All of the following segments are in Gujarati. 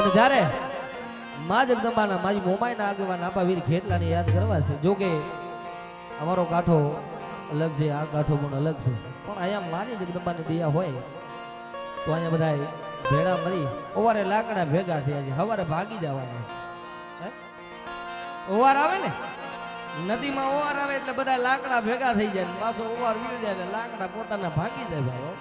અને જ્યારે મા જગદંબાના મારી મોમાઈના આગેવાન આપા વીર ખેટલાને યાદ કરવા છે જોકે અમારો કાંઠો અલગ છે, આ કાંઠો પણ અલગ છે. પણ અહીંયા માની જગદંબાની દયા હોય, તો અહીંયા બધા ભેળા મરી ઓવારે લાકડા ભેગા થયા છે, સવારે ભાગી જવાના? ઓવાર આવે ને? નદીમાં ઓવાર આવે એટલે બધા લાકડા ભેગા થઈ જાય પાછો ઓવાર વીળ જાય એટલે લાકડા પોતાના ભાગી જાય ભાઈ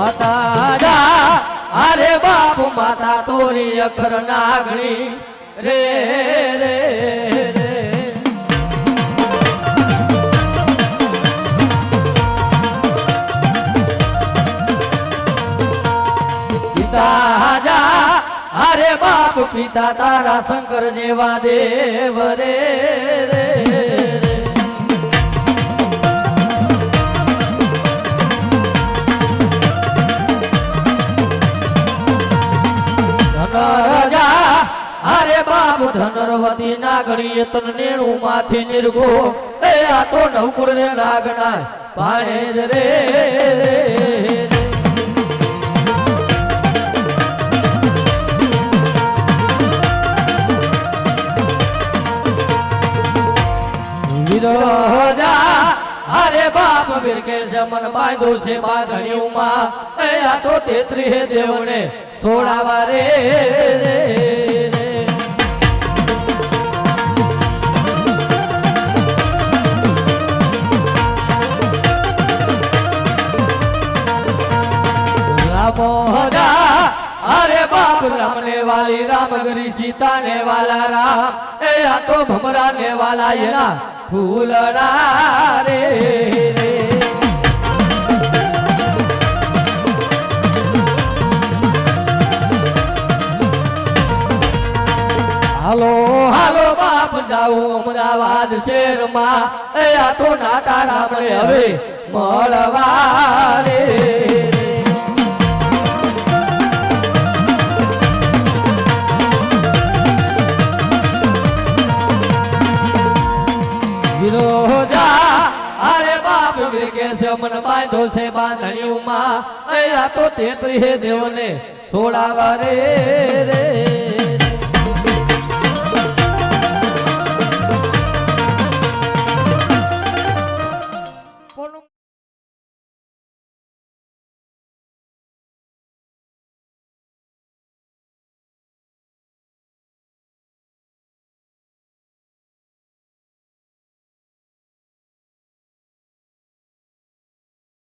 માતા જા અરે બાપુ માતા તોરી અખર નાગણી. રે રે પિતા અરે બાપ, પિતા તારા શંકર જેવા દેવ, રે રે. ધનરવતી નાગણી તન નેણું માથી નિર્ગો એ આ તો નવકુળ ને નાગના પાણે રે. અરે બાપ વિરકે જમન બાંધો છે બાંધણીઓમાં. અહીંયા તો તેત્રી હે દેવને છોડાવા રે. રામોદા અરે બાપ, રામને વાલી રામ, ગરી સીતા ને વાલા રામ. એ આ તો ભમરા ને વાલા એના ફૂલડા રે હાલો હાલો બાપ, જાઉં અમદાવાદ શહેરમાં. એ આ તો નાટા રામ હવે મળવા. વિરકે છે મન અહીંયા તો તેત્રી હે દેવને છોડાવા રે રે.